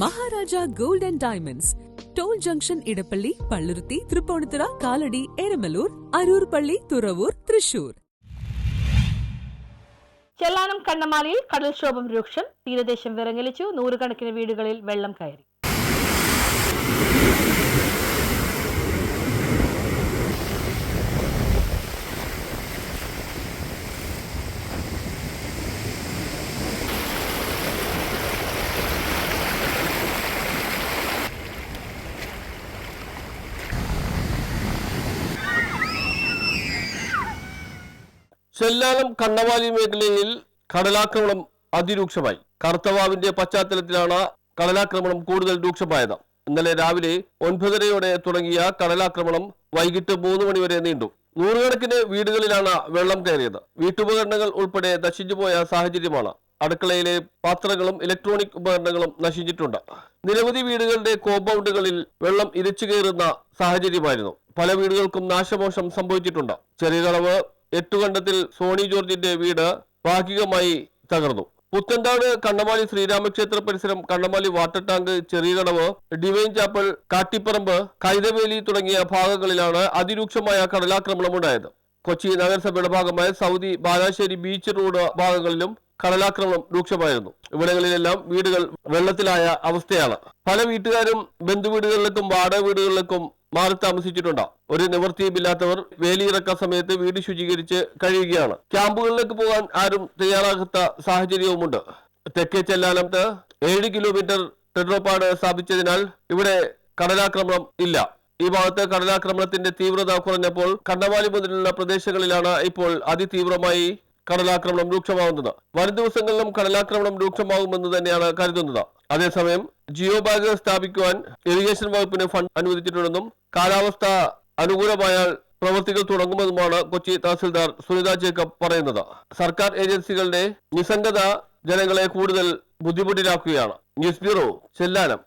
Maharaja gold and diamonds. Toll junction Edappally Palluruthy Tripunithura Kalady Eramalloor Aroor പള്ളി തുറവൂർ തൃശൂർ. ചെല്ലാനം കണ്ണമാലയിൽ കടൽക്ഷോഭം രൂക്ഷം തീരദേശം വിറങ്ങലിച്ചു നൂറുകണക്കിന് വീടുകളിൽ വെള്ളം കയറി. ചെല്ലാനം കണ്ണവാലി മേഖലയിൽ കടലാക്രമണം അതിരൂക്ഷമായി. കറുത്തവാവിന്റെ പശ്ചാത്തലത്തിലാണ് കടലാക്രമണം കൂടുതൽ രൂക്ഷമായത്. ഇന്നലെ രാവിലെ ഒൻപതരയോടെ തുടങ്ങിയ കടലാക്രമണം വൈകിട്ട് മൂന്ന് മണിവരെ നീണ്ടു. നൂറുകണക്കിന് വീടുകളിലാണ് വെള്ളം കയറിയത്. വീട്ടുപകരണങ്ങൾ ഉൾപ്പെടെ നശിച്ചുപോയ സാഹചര്യമാണ്. അടുക്കളയിലെ പാത്രങ്ങളും ഇലക്ട്രോണിക് ഉപകരണങ്ങളും നശിച്ചിട്ടുണ്ട്. നിരവധി വീടുകളുടെ കോമ്പൗണ്ടുകളിൽ വെള്ളം ഇരച്ചു കയറുന്ന സാഹചര്യമായിരുന്നു. പല വീടുകൾക്കും നാശമോശം സംഭവിച്ചിട്ടുണ്ട്. ചെറിയ എട്ടുകണ്ടത്തിൽ സോണി ജോർജിന്റെ വീട് ഭാഗികമായി തകർന്നു. പുത്തൻതാട് കണ്ണമാലി ശ്രീരാമക്ഷേത്ര പരിസരം Kannamaly water tank Cheriyakadavu divine chapel Kattiparambu Kaithaveli തുടങ്ങിയ ഭാഗങ്ങളിലാണ് അതിരൂക്ഷമായ കടലാക്രമണമുണ്ടായത്. കൊച്ചി നഗരസഭയുടെ ഭാഗമായ സൗദി ബാലാശ്ശേരി ബീച്ച് റോഡ് ഭാഗങ്ങളിലും കടലാക്രമണം രൂക്ഷമായിരുന്നു. ഇവിടങ്ങളിലെല്ലാം വീടുകൾ വെള്ളത്തിലായ അവസ്ഥയാണ്. പല വീട്ടുകാരും ബന്ധുവീടുകളിലേക്കും വാടക വീടുകളിലേക്കും മാറി താമസിച്ചിട്ടുണ്ട്? ഒരു നിവൃത്തിയുമില്ലാത്തവർ വേലിയിറക്ക സമയത്ത് വീട് ശുചീകരിച്ച് കഴിയുകയാണ്. ക്യാമ്പുകളിലേക്ക് പോകാൻ ആരും തയ്യാറാകാത്ത സാഹചര്യവുമുണ്ട്. തെക്കേ ചെല്ലാനത്ത് ഏഴ് കിലോമീറ്റർ ടെട്രോപ്പാട് സ്ഥാപിച്ചതിനാൽ ഇവിടെ കടലാക്രമണം ഇല്ല. ഈ ഭാഗത്ത് കടലാക്രമണത്തിന്റെ തീവ്രത കുറഞ്ഞപ്പോൾ കണ്ണവാലി മുതലുള്ള പ്രദേശങ്ങളിലാണ് ഇപ്പോൾ അതിതീവ്രമായി കടലാക്രമണം രൂക്ഷമാവുന്നത്. വരും ദിവസങ്ങളിലും കടലാക്രമണം രൂക്ഷമാകുമെന്ന് തന്നെയാണ് കരുതുന്നത്. അതേസമയം ജിയോ ബാഗ് സ്ഥാപിക്കുവാൻ ഇറിഗേഷൻ വകുപ്പിന് ഫണ്ട് അനുവദിച്ചിട്ടുണ്ടെന്നും കാലാവസ്ഥ അനുകൂലമായാൽ പ്രവൃത്തികൾ തുടങ്ങുമെന്നുമാണ് കൊച്ചി തഹസിൽദാർ സുനിത ജേക്കബ് പറയുന്നത്. സർക്കാർ ഏജൻസികളുടെ നിസ്സംഗത ജനങ്ങളെ കൂടുതൽ ബുദ്ധിമുട്ടിലാക്കുകയാണ്. News bureau Chellanam.